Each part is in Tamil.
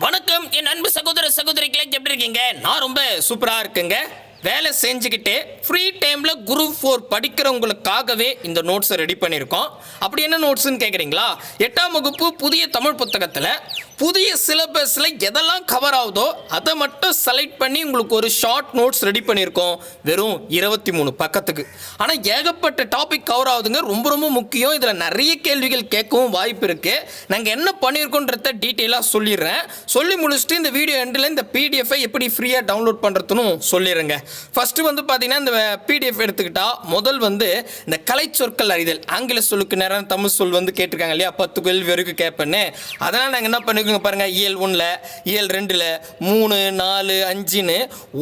வணக்கம் என் அன்பு சகோதர சகோதரிகளை எப்படி இருக்கீங்க? நான் ரொம்ப சூப்பரா இருக்குங்க. வேலை செஞ்சுக்கிட்டு ஃப்ரீ டைமில் குரூப் ஃபோர் படிக்கிறவங்களுக்காகவே இந்த நோட்ஸை ரெடி பண்ணியிருக்கோம். அப்படி என்ன நோட்ஸ்னு கேட்குறீங்களா எட்டாம் வகுப்பு புதிய தமிழ் புத்தகத்தில் புதிய சிலபஸில் எதெல்லாம் கவர் ஆகுதோ அதை மட்டும் செலக்ட் பண்ணி உங்களுக்கு ஒரு ஷார்ட் நோட்ஸ் ரெடி பண்ணியிருக்கோம். வெறும் இருபத்தி மூணு பக்கத்துக்கு. ஆனால் ஏகப்பட்ட டாபிக் கவர் ஆகுதுங்க. ரொம்ப ரொம்ப முக்கியம். இதில் நிறைய கேள்விகள் கேட்கவும் வாய்ப்பு இருக்குது நாங்கள் என்ன பண்ணியிருக்கோன்றத டீட்டெயிலாக சொல்லிடுறேன். சொல்லி முடிச்சுட்டு இந்த வீடியோ எண்டில் இந்த பிடிஎஃபை எப்படி ஃப்ரீயாக டவுன்லோட் பண்ணுறதுன்னு சொல்லிடுறேங்க. ஃபஸ்ட்டு வந்து பார்த்தீங்கன்னா இந்த பிடிஎஃப் எடுத்துக்கிட்டால் முதல் வந்து இந்த கலை சொற்கள் அறிதல். ஆங்கில சொல்லுக்கு நேரம் தமிழ் சொல் வந்து கேட்டிருக்காங்க இல்லையா? பத்து கேள்வி வரைக்கும் கேட்பேன்னு. அதனால் நாங்கள் என்ன பண்ணிருக்கோங்க பாருங்கள் இயல் ஒன்றில் இயல் ரெண்டில் மூணு நாலு அஞ்சுன்னு.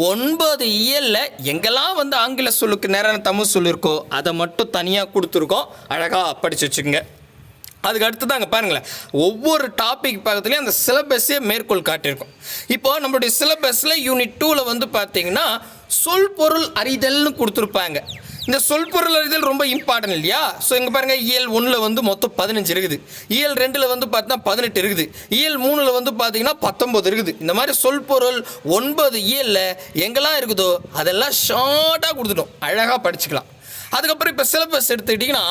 ஒன்பது இயலில் எங்கெல்லாம் வந்து ஆங்கில சொல்லுக்கு நேரம் தமிழ் சொல் இருக்கோ அதை மட்டும் தனியாக கொடுத்துருக்கோம். அழகாக படித்து வச்சுக்கோங்க. அதுக்கு அடுத்து தாங்க பாருங்களேன் ஒவ்வொரு டாபிக் பக்கத்துலேயும் அந்த சிலபஸே மேற்கோள் காட்டியிருக்கும். இப்போ நம்மளுடைய சிலபஸில் யூனிட் டூவில் வந்து பார்த்தீங்கன்னா சொல் பொருள் அறிதல்னு கொடுத்துருப்பாங்க. இந்த சொல் பொருள் அறிதல் ரொம்ப இம்பார்ட்டன்ட் இல்லையா? ஸோ இங்கே பாருங்கள் இயல் ஒன்றில் வந்து மொத்தம் பதினஞ்சு இருக்குது. இயல் ரெண்டில் வந்து பார்த்தீங்கன்னா பதினெட்டு இருக்குது. இயல் மூணில் வந்து பார்த்தீங்கன்னா பத்தொம்பது இருக்குது. இந்த மாதிரி சொல்பொருள் ஒன்பது இயலில் எங்கெல்லாம் இருக்குதோ அதெல்லாம் ஷார்ட்டாக கொடுத்துட்டோம். அழகாக படிச்சுக்கலாம். அதுக்கப்புறம் இப்போ சிலபஸ் எடுத்துக்கிட்டிங்கன்னா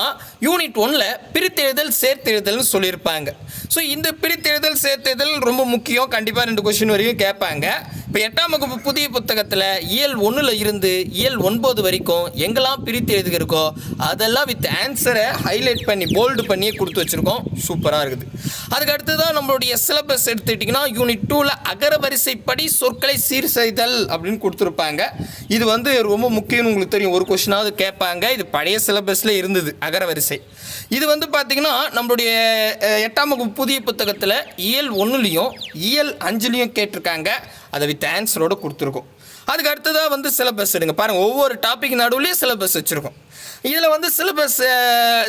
யூனிட் ஒன்ல பிரித்தெழுதல் சேர்த்தெழுதல்னு சொல்லியிருப்பாங்க. ஸோ இந்த பிரித்தெழுதல் சேர்த்தெழுதல் ரொம்ப முக்கியம். கண்டிப்பாக ரெண்டு கொஸ்டின் வரையும் கேட்பாங்க. இப்போ எட்டாம் வகுப்பு புதிய புத்தகத்தில் இயல் ஒன்றில் இருந்து இயல் ஒன்பது வரைக்கும் எங்கெல்லாம் பிரித்து எழுதுகிறக்கோ அதெல்லாம் வித் ஆன்சரை ஹைலைட் பண்ணி போல்டு பண்ணியே கொடுத்து வச்சுருக்கோம். சூப்பராக இருக்குது. அதுக்கு அடுத்து தான் நம்மளுடைய சிலபஸ் எடுத்துக்கிட்டிங்கன்னா யூனிட் டூவில் அகர வரிசைப்படி சொற்களை சீர் செய்தல் அப்படின்னு கொடுத்துருப்பாங்க. இது வந்து ரொம்ப முக்கியம்னு உங்களுக்கு தெரியும். ஒரு கொஷினாவது கேட்பாங்க. இது பழைய சிலபஸில் இருந்தது அகர வரிசை. இது வந்து பார்த்திங்கன்னா நம்மளுடைய எட்டாம் வகுப்பு புதிய புத்தகத்தில் இயல் ஒன்றுலேயும் இயல் அஞ்சுலேயும் கேட்டிருக்காங்க. அதை வித் ஆன்சரோடு கொடுத்துருக்கோம். அதுக்கு அடுத்ததாக வந்து சிலபஸ் எடுங்க. பாருங்கள் ஒவ்வொரு டாபிக் நடுவுலேயும் சிலபஸ் வச்சுருக்கோம். இதில் வந்து சிலபஸ்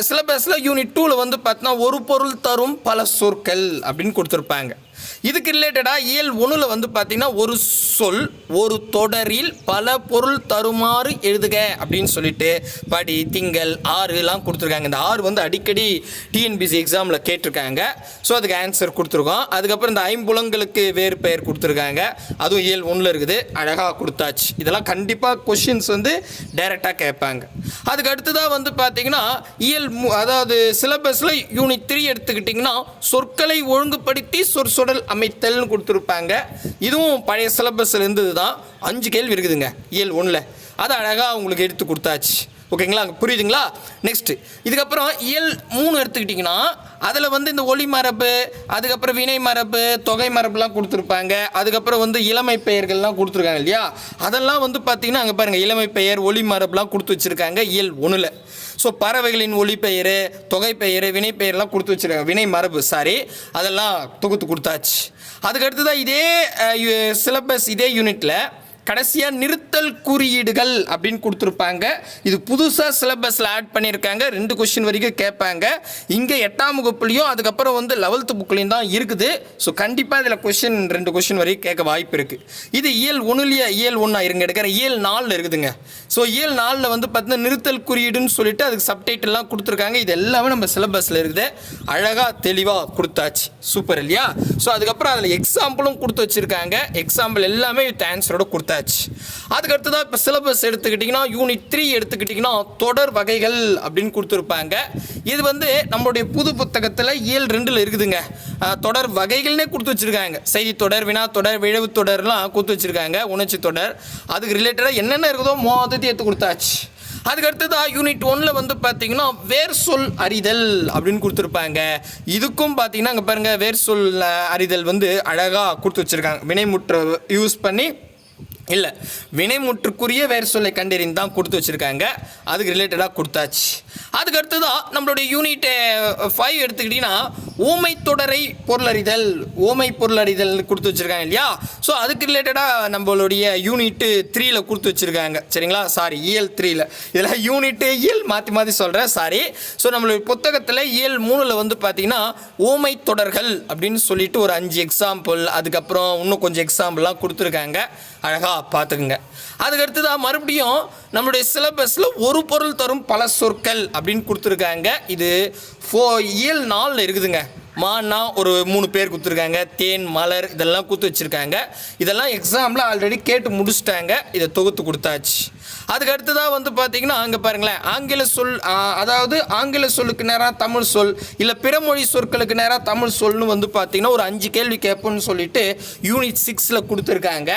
சிலபஸில் யூனிட் டூவில் வந்து பார்த்தோன்னா ஒரு பொருள் தரும் பல சொற்கள் அப்படின்னு கொடுத்துருப்பாங்க. இதுக்கு ரிலேட்டடாக இயல் ஒன்றில் வந்து பார்த்தீங்கன்னா ஒரு சொல் ஒரு தொடரில் பல பொருள் தருமாறு எழுதுக அப்படின்னு சொல்லிட்டு படி திங்கள் ஆறுலாம் கொடுத்துருக்காங்க. இந்த ஆறு வந்து அடிக்கடி டிஎன்பிசி எக்ஸாமில் கேட்டிருக்காங்க. ஸோ அதுக்கு ஆன்சர் கொடுத்துருக்கோம். அதுக்கப்புறம் இந்த ஐம்புலங்களுக்கு வேறு பெயர் கொடுத்துருக்காங்க. அதுவும் இயல் ஒன்றில் இருக்குது. அழகாக கொடுத்தாச்சு. இதெல்லாம் கண்டிப்பாக கொஷின்ஸ் வந்து டைரெக்டாக கேட்பாங்க. அதுக்கடுத்து அடுத்ததாக வந்து பார்த்தீங்கன்னா இயல் மு- அதாவது சிலபஸில் யூனிட் த்ரீ எடுத்துக்கிட்டிங்கன்னா சொற்களை ஒழுங்குபடுத்தி சொற்சொடல் அமைத்தல்னு கொடுத்துருப்பாங்க. இதுவும் பழைய சிலபஸில் இருந்தது தான் அஞ்சு கேள்வி இருக்குதுங்க இயல் ஒன்றில் அதை அழகாக அவங்களுக்கு எடுத்து கொடுத்தாச்சு. ஓகேங்களா? புரியுதுங்களா? நெக்ஸ்ட்டு இதுக்கப்புறம் இயல் மூணு எடுத்துக்கிட்டிங்கன்னா அதில் வந்து இந்த ஒளி மரபு அதுக்கப்புறம் வினை மரபு தொகை மரபுலாம் கொடுத்துருப்பாங்க. அதுக்கப்புறம் வந்து இளமை பெயர்கள்லாம் கொடுத்துருக்காங்க இல்லையா? அதெல்லாம் வந்து பார்த்தீங்கன்னா அங்கே பாருங்கள் இளமை பெயர் ஒளி மரபுலாம் கொடுத்து வச்சுருக்காங்க இயல் ஒன்றில் ஸோ பறவைகளின் ஒளி பெயர் தொகை பெயர் கொடுத்து வச்சுருக்காங்க. வினை மரபு சாரி அதெல்லாம் தொகுத்து கொடுத்தாச்சு. அதுக்கு தான் இதே சிலபஸ் இதே யூனிட்டில் கடைசியாக நிறுத்தல் குறியீடுகள் அப்படின்னு கொடுத்துருப்பாங்க. இது புதுசாக சிலபஸில் ஆட் பண்ணியிருக்காங்க. ரெண்டு கொஷின் வரைக்கும் கேட்பாங்க. இங்கே எட்டாம் வகுப்புலையும் அதுக்கப்புறம் வந்து லெவல்த்து புக்லேயும் தான் இருக்குது. ஸோ கண்டிப்பாக இதில் கொஷின் ரெண்டு கொஷின் வரைக்கும் கேட்க வாய்ப்பு இருக்குது இது இயல் ஒன்றுலையே இயல் ஒன்றா இருங்க எடுக்கிற இயல் நாலில் இருக்குதுங்க. ஸோ இயல் நாலில் வந்து பார்த்தீங்கன்னா நிறுத்தல் குறியீடுன்னு சொல்லிட்டு அதுக்கு சப்டைட்டில்லாம் கொடுத்துருக்காங்க. இது எல்லாமே நம்ம சிலபஸில் இருக்குது. அழகாக தெளிவாக கொடுத்தாச்சு. சூப்பர் இல்லையா? ஸோ அதுக்கப்புறம் அதில் எக்ஸாம்பிளும் கொடுத்து வச்சுருக்காங்க. எக்ஸாம்பிள் எல்லாமே வித் ஆன்சரோட கொடுத்தாச்சு. அதுக்கு அடுத்ததாக இப்போ சிலபஸ் எடுத்துக்கிட்டிங்கன்னா யூனிட் த்ரீ எடுத்துக்கிட்டிங்கன்னா தொடர் வகைகள் அப்படின்னு கொடுத்துருப்பாங்க. இது வந்து நம்மளுடைய புது புத்தகத்தில் ஏழு ரெண்டில் இருக்குதுங்க. தொடர் வகைகள்னே கொடுத்து வச்சுருக்காங்க. செய்தி தொடர் வினா தொடர் விழவு தொடர்லாம் கொடுத்து வச்சுருக்காங்க உணர்ச்சி தொடர். அதுக்கு ரிலேட்டடாக என்னென்ன இருக்குதோ மோதத்தை எடுத்து கொடுத்தாச்சு. அதுக்கடுத்ததாக யூனிட் ஒன்னில் வந்து பார்த்தீங்கன்னா வேர் சொல் அறிதல் அப்படின்னு கொடுத்துருப்பாங்க. இதுக்கும் பார்த்தீங்கன்னா அங்கே பாருங்கள் வேர் சொல் அறிதல் வந்து அழகாக கொடுத்து வச்சுருக்காங்க. வினைமுற்ற யூஸ் பண்ணி இல்லை வினைமுற்றுக்குரிய வேர் சொல்லை கண்டறிந்து தான் கொடுத்து வச்சுருக்காங்க. அதுக்கு ரிலேட்டடாக கொடுத்தாச்சு. அதுக்கு அடுத்ததான் நம்மளுடைய யூனிட் ஃபைவ் எடுத்துக்கிட்டிங்கன்னா ஊமை தொடரை பொருளறிதல் ஊமை பொருளறிதல் கொடுத்து வச்சுருக்காங்க இல்லையா? ஸோ அதுக்கு ரிலேட்டடாக நம்மளுடைய யூனிட்டு த்ரீயில் கொடுத்து வச்சுருக்காங்க. சரிங்களா? சாரி இயல் த்ரீயில் இதில் யூனிட்டு இயல் மாற்றி மாற்றி சொல்கிறேன் சாரி ஸோ நம்மளுடைய புத்தகத்தில் இயல் மூணில் வந்து பார்த்தீங்கன்னா ஊமை தொடர்கள் அப்படின்னு சொல்லிட்டு ஒரு அஞ்சு எக்ஸாம்பிள் அதுக்கப்புறம் இன்னும் கொஞ்சம் எக்ஸாம்பிள்லாம் கொடுத்துருக்காங்க. அழகாக பார்த்துக்குங்க அதுக்கு தான் மறுபடியும் நம்மளுடைய சிலபஸில் ஒரு பொருள் தரும் பல சொற்கள் அப்படின்னு கொடுத்துருக்காங்க. இது ஃபோ இயல் நாளில் இருக்குதுங்க. மான்னா ஒரு மூணு பேர் கொடுத்துருக்காங்க. தேன் மலர் இதெல்லாம் கொடுத்து வச்சுருக்காங்க. இதெல்லாம் எக்ஸாமில் ஆல்ரெடி கேட்டு முடிச்சிட்டாங்க. இதை தொகுத்து கொடுத்தாச்சு. அதுக்கு அடுத்ததாக வந்து பார்த்தீங்கன்னா அங்கே பாருங்களேன். ஆங்கில சொல் அதாவது ஆங்கில சொல்லுக்கு நேராக தமிழ் சொல் இல்லை பிற மொழி சொற்களுக்கு நேராக தமிழ் சொல்னு வந்து பார்த்தீங்கன்னா ஒரு அஞ்சு கேள்வி கேட்போம்னு சொல்லிட்டு யூனிட் சிக்ஸில் கொடுத்துருக்காங்க.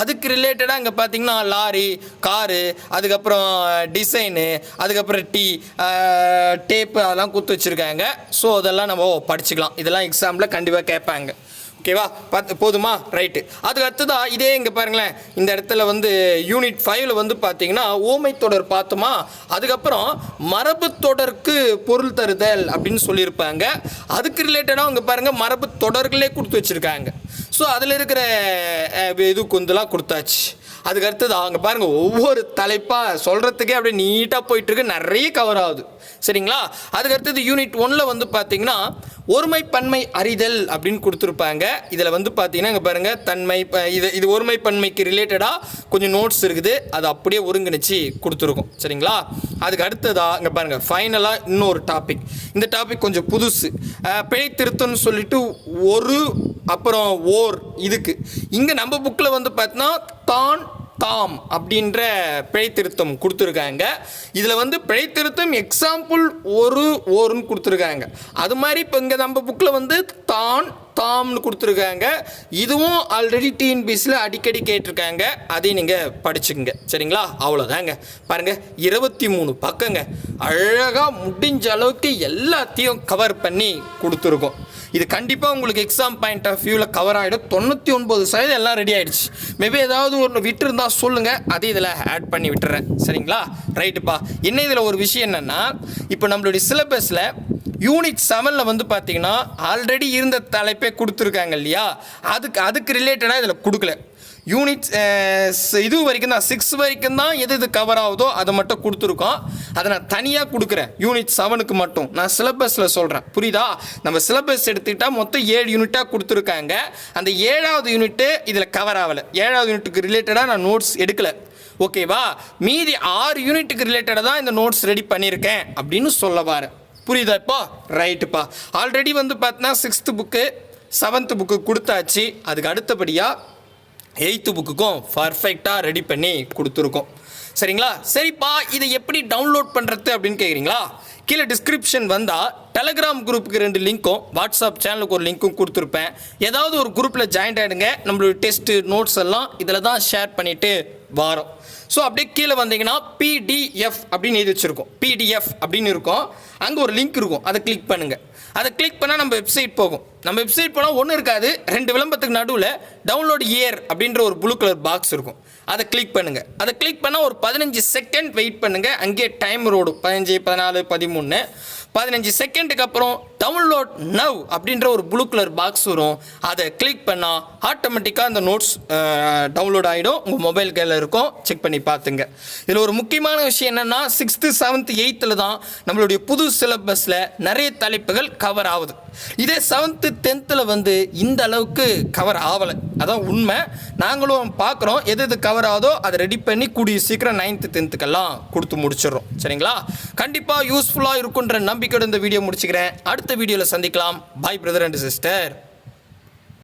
அதுக்கு ரிலேட்டடாக அங்கே பார்த்தீங்கன்னா லாரி காரு அதுக்கப்புறம் டிசைனு அதுக்கப்புறம் டீ டேப்பு அதெல்லாம் கொடுத்து வச்சுருக்காங்க. ஸோ அதெல்லாம் நம்ம படிச்சுக்கலாம். இதெல்லாம் எக்ஸாமில் கண்டிப்பாக கேட்பாங்க. ஓகேவா பார்த்து போதுமா? ரைட்டு அதுக்கு தான் இதே இங்கே பாருங்களேன். இந்த இடத்துல வந்து யூனிட் ஃபைவ்ல வந்து பார்த்தீங்கன்னா ஓமை தொடர் பார்த்தோமா? அதுக்கப்புறம் மரபு தொடருக்கு பொருள் தருதல் அப்படின்னு சொல்லியிருப்பாங்க. அதுக்கு ரிலேட்டடாக அவங்க பாருங்கள் மரபு தொடர்களே கொடுத்து வச்சுருக்காங்க. ஸோ அதில் இருக்கிற இது குந்தெல்லாம் கொடுத்தாச்சு. அதுக்கு அடுத்தது அவங்க பாருங்க ஒவ்வொரு தலைப்பாக சொல்கிறதுக்கே அப்படியே நீட்டாக போயிட்டுருக்கு. நிறைய கவர் ஆகுது. சரிங்களா? அதுக்கு அடுத்தது யூனிட் ஒன்ல வந்து பார்த்தீங்கன்னா ஒருமை பன்மை அறிதல் அப்படின்னு கொடுத்துருப்பாங்க. இதில் வந்து பார்த்தீங்கன்னா இங்கே பாருங்கள் தன்மை இது இது ஒருமை பன்மைக்கு ரிலேட்டடாக கொஞ்சம் நோட்ஸ் இருக்குது. அது அப்படியே ஒருங்கிணைச்சி கொடுத்துருக்கோம். சரிங்களா? அதுக்கு அடுத்ததா இங்கே பாருங்கள் ஃபைனலாக இன்னொரு டாபிக் இந்த டாபிக் கொஞ்சம் புதுசு. பிழை திருத்தம்னு சொல்லிட்டு ஒரு அப்புறம் ஓர் இதுக்கு. இங்கே நம்ம புக்கில் வந்து பார்த்தீங்கன்னா தான் தாம் அப்படின்ற பிழை திருத்தம் கொடுத்துருக்காங்க. இதில் வந்து பிழை திருத்தம் எக்ஸாம்பிள் ஒரு ஓருன்னு கொடுத்துருக்காங்க. அது மாதிரி இப்போ இங்கே நம்ம புக்கில் வந்து தான் தாம்னு கொடுத்துருக்காங்க. இதுவும் ஆல்ரெடி டிஎன்பிஎஸ்சியில் அடிக்கடி கேட்டிருக்காங்க. அதையும் நீங்கள் படிச்சுக்கங்க. சரிங்களா? அவ்வளோதாங்க பாருங்கள் இருபத்தி மூணு பக்கங்க. அழகாக முடிஞ்ச அளவுக்கு எல்லாத்தையும் கவர் பண்ணி கொடுத்துருக்கோம். இது கண்டிப்பாக உங்களுக்கு எக்ஸாம் பாயிண்ட் ஆஃப் வியூவில் கவர் ஆகிடும் தொண்ணூற்றி ஒன்பது சதவீதம் எல்லாம் ரெடி ஆகிடுச்சு மேபி ஏதாவது ஒன்று விட்டுருந்தா சொல்லுங்கள் அதே இதில் ஆட் பண்ணி விட்டுறேன். சரிங்களா? ரைட்டுப்பா என்ன இதில் ஒரு விஷயம் என்னென்னா இப்போ நம்மளுடைய சிலபஸில் யூனிட் செவனில் வந்து பார்த்தீங்கன்னா ஆல்ரெடி இருந்த தலைப்பே கொடுத்துருக்காங்க இல்லையா? அதுக்கு அதுக்கு ரிலேட்டடாக இதில் கொடுக்கல. யூனிட் eh, இது வரைக்கும் தான் சிக்ஸ் வரைக்கும் தான் எது எது கவர் ஆகுதோ அதை மட்டும் கொடுத்துருக்கோம். அதை நான் தனியாக கொடுக்குறேன். யூனிட் செவனுக்கு மட்டும். நான் சிலபஸில் சொல்கிறேன் புரியுதா? நம்ம சிலபஸ் எடுத்துக்கிட்டால் மொத்தம் ஏழு யூனிட்டாக கொடுத்துருக்காங்க. அந்த ஏழாவது யூனிட்டு இதில் கவர் ஆகலை. ஏழாவது யூனிட்டுக்கு ரிலேட்டடாக நான் நோட்ஸ் எடுக்கலை. ஓகேவா மீதி ஆறு யூனிட்டுக்கு ரிலேட்டடாக தான் இந்த நோட்ஸ் ரெடி பண்ணியிருக்கேன் அப்படின்னு சொல்ல வரேன் புரியுதா இப்போ? ரைட்டுப்பா ஆல்ரெடி வந்து பார்த்தீங்கன்னா சிக்ஸ்த்து புக்கு செவன்த்து புக்கு கொடுத்தாச்சு. அதுக்கு அடுத்தபடியாக எயித்து புக்குக்கும் பர்ஃபெக்டாக ரெடி பண்ணி கொடுத்துருக்கோம். சரிங்களா? சரிப்பா இதை எப்படி டவுன்லோட் பண்ணுறது அப்படின்னு கேட்குறீங்களா கீழே டிஸ்கிரிப்ஷன் வந்தால் டெலகிராம் குரூப்புக்கு ரெண்டு லிங்க்கும் வாட்ஸ்அப் சேனலுக்கு ஒரு லிங்க்கும் கொடுத்துருப்பேன். ஏதாவது ஒரு குரூப்பில் ஜாயின் ஆகிடுங்க நம்மளோட டெஸ்ட்டு நோட்ஸ் எல்லாம் இதில் தான் ஷேர் பண்ணிவிட்டு வாரோம். ஸோ அப்படியே கீழே வந்தீங்கன்னா பிடிஎஃப் அப்படின்னு எழுதி வச்சுருக்கோம். பிடிஎஃப் அப்படின்னு இருக்கும். அங்கே ஒரு லிங்க் இருக்கும். அதை கிளிக் பண்ணுங்கள் அதை கிளிக் பண்ணால் நம்ம வெப்சைட் போகும். நம்ம வெப்சைட் போனால் ஒன்றும் இருக்காது. ரெண்டு விளம்பரத்துக்கு நடுவில் டவுன்லோட் இயர் அப்படின்ற ஒரு ப்ளூ கலர் பாக்ஸ் இருக்கும். அதை கிளிக் பண்ணுங்கள் அதை கிளிக் பண்ணால் ஒரு பதினஞ்சு செகண்ட் வெயிட் பண்ணுங்கள் அங்கேயே டைம் ரோடும் பதினஞ்சு பதினாலு பதிமூணு. பதினஞ்சு செகண்டுக்கு அப்புறம் டவுன்லோட் நவ் அப்படின்ற ஒரு ப்ளூ கலர் பாக்ஸ் வரும். அதை கிளிக் பண்ணால் ஆட்டோமேட்டிக்காக அந்த நோட்ஸ் டவுன்லோட் ஆகிடும் உங்கள் மொபைல் கையில் இருக்கும். செக் பண்ணி பார்த்துங்க. இதில் ஒரு முக்கியமான விஷயம் என்னென்னா சிக்ஸ்த்து செவன்த்து எயித்தில் தான் நம்மளுடைய புது சிலபஸில் நிறைய தலைப்புகள் கவர் ஆகுது. இதே செவன்த்து டென்த்தில் வந்து இந்த அளவுக்கு கவர் ஆகலை. அதான் உண்மை. நாங்களும் பார்க்குறோம். எது எது கவர் ஆகுதோ அதை ரெடி பண்ணி கூடிய சீக்கிரம் நைன்த்து டென்த்துக்கெல்லாம் கொடுத்து முடிச்சிடுறோம். சரிங்களா? கண்டிப்பாக யூஸ்ஃபுல்லாக இருக்குன்ற நம்பிக்கையோட இந்த வீடியோ முடிச்சுக்கிறேன். அடுத்த வீடியோவில் சந்திக்கலாம். பாய் பிரதர் அண்ட் சிஸ்டர்